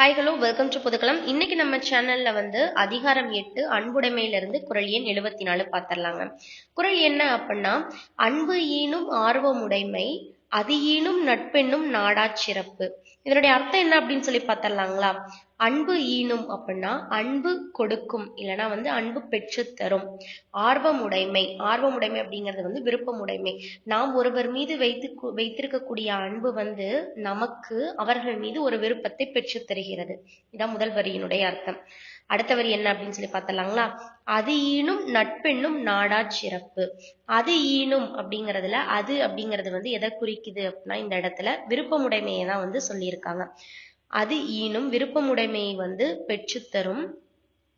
Hi hello welcome to Pudhukkalam இன்னைக்கு நம்ம சேனல்ல வந்து அதிகாரம் எட்டு அன்புடைமையில இருந்து குரல் எண் எழுபத்தி நாலு பார்த்துடலாங்க குரல் என்ன அப்படின்னா அன்பு ஈனும் ஆர்வமுடைமை அது ஈனும் நட்பெண்ணும் நாடா சிறப்பு. இதனுடைய அர்த்தம் என்ன அப்படின்னு சொல்லி பார்த்துடலாங்களா அன்பு ஈனும் அப்படின்னா அன்பு கொடுக்கும் இல்லைனா வந்து அன்பு பெற்று தரும். ஆர்வமுடைமை ஆர்வமுடைமை அப்படிங்கிறது வந்து விருப்பமுடைமை. நாம் ஒருவர் மீது வைத்து வைத்திருக்கக்கூடிய அன்பு வந்து நமக்கு அவர்கள் மீது ஒரு விருப்பத்தை பெற்று தருகிறது. இதான் முதல் வரியினுடைய அர்த்தம். அடுத்த வரி என்ன அப்படின்னு சொல்லி பார்த்தலாங்களா அது ஈனும் நட்பெண்ணும் நாடா சிறப்பு. அது ஈனும் அப்படிங்கிறதுல அது அப்படிங்கிறது வந்து எதை குறிக்குது அப்படின்னா இந்த இடத்துல விருப்பமுடைமையை தான் வந்து சொல்லியிருக்காங்க. அது ஈனும் விருப்பமுடைமையை வந்து பெற்றுத்தரும்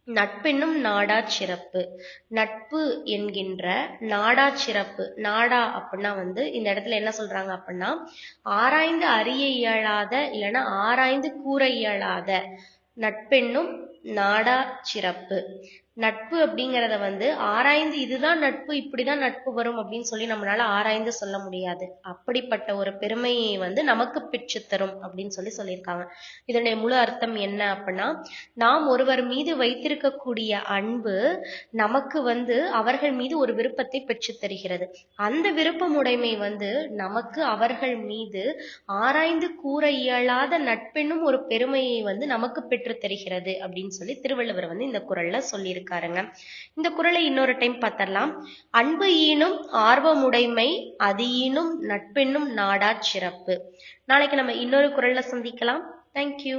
நட்பென்னும் நாடா சிறப்பு. நட்பு என்கின்ற நாடா சிறப்பு. நாடா அப்படின்னா வந்து இந்த இடத்துல என்ன சொல்றாங்க அப்படின்னா ஆராய்ந்து அறிய இயலாத இல்லைன்னா ஆராய்ந்து கூற இயலாத நட்பென்னும் நாடா சிறப்பு. நட்பு அப்படிங்கிறத வந்து ஆராய்ந்து இதுதான் நட்பு இப்படிதான் நட்பு வரும் அப்படின்னு சொல்லி நம்மளால ஆராய்ந்து சொல்ல முடியாது. அப்படிப்பட்ட ஒரு பெருமையை வந்து நமக்கு பெற்று தரும் அப்படின்னு சொல்லி சொல்லியிருக்காங்க. இதனுடைய முழு அர்த்தம் என்ன அப்படின்னா நாம் ஒருவர் மீது வைத்திருக்கக்கூடிய அன்பு நமக்கு வந்து அவர்கள் மீது ஒரு விருப்பத்தை பெற்று தருகிறது. அந்த விருப்பமுடைமை வந்து நமக்கு அவர்கள் மீது ஆராய்ந்து கூற இயலாத நட்பென்னும் ஒரு பெருமையை வந்து நமக்கு பெற்று தருகிறது அப்படின்னு சொல்லி திருவள்ளுவர் வந்து இந்த குரல்ல சொல்லியிருக்காங்க எழுதியிருக்காருங்க இந்த குரலை இன்னொரு டைம் பார்த்தரலாம் அன்பு ஈனும் ஆர்வமுடைமை அது ஈனும் நட்பெண்ணும் நாடா சிறப்பு. நாளைக்கு நம்ம இன்னொரு குரல்ல சந்திக்கலாம். தேங்க்யூ